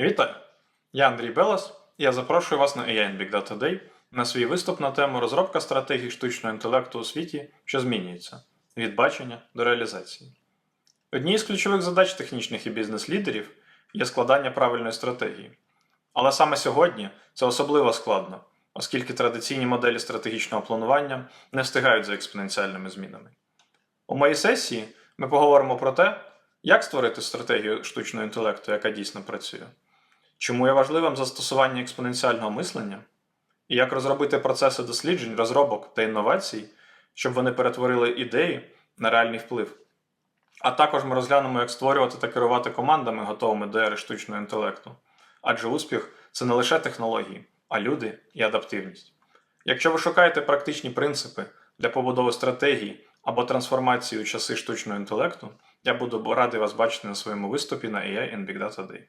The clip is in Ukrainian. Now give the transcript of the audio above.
Вітаю! Я Андрій Белас, і я запрошую вас на AI Big Data Day на свій виступ на тему розробка стратегій штучного інтелекту у світі, що змінюється від бачення до реалізації. Однією з ключових задач технічних і бізнес-лідерів є складання правильної стратегії. Але саме сьогодні це особливо складно, оскільки традиційні моделі стратегічного планування не встигають за експоненціальними змінами. У моїй сесії ми поговоримо про те, як створити стратегію штучного інтелекту, яка дійсно працює, чому є важливим застосування експоненціального мислення, і як розробити процеси досліджень, розробок та інновацій, щоб вони перетворили ідеї на реальний вплив. А також ми розглянемо, як створювати та керувати командами, готовими до ери штучного інтелекту. Адже успіх це не лише технології, а люди і адаптивність. Якщо ви шукаєте практичні принципи для побудови стратегії або трансформації у часи штучного інтелекту, я буду радий вас бачити на своєму виступі на AI and Big Data Day.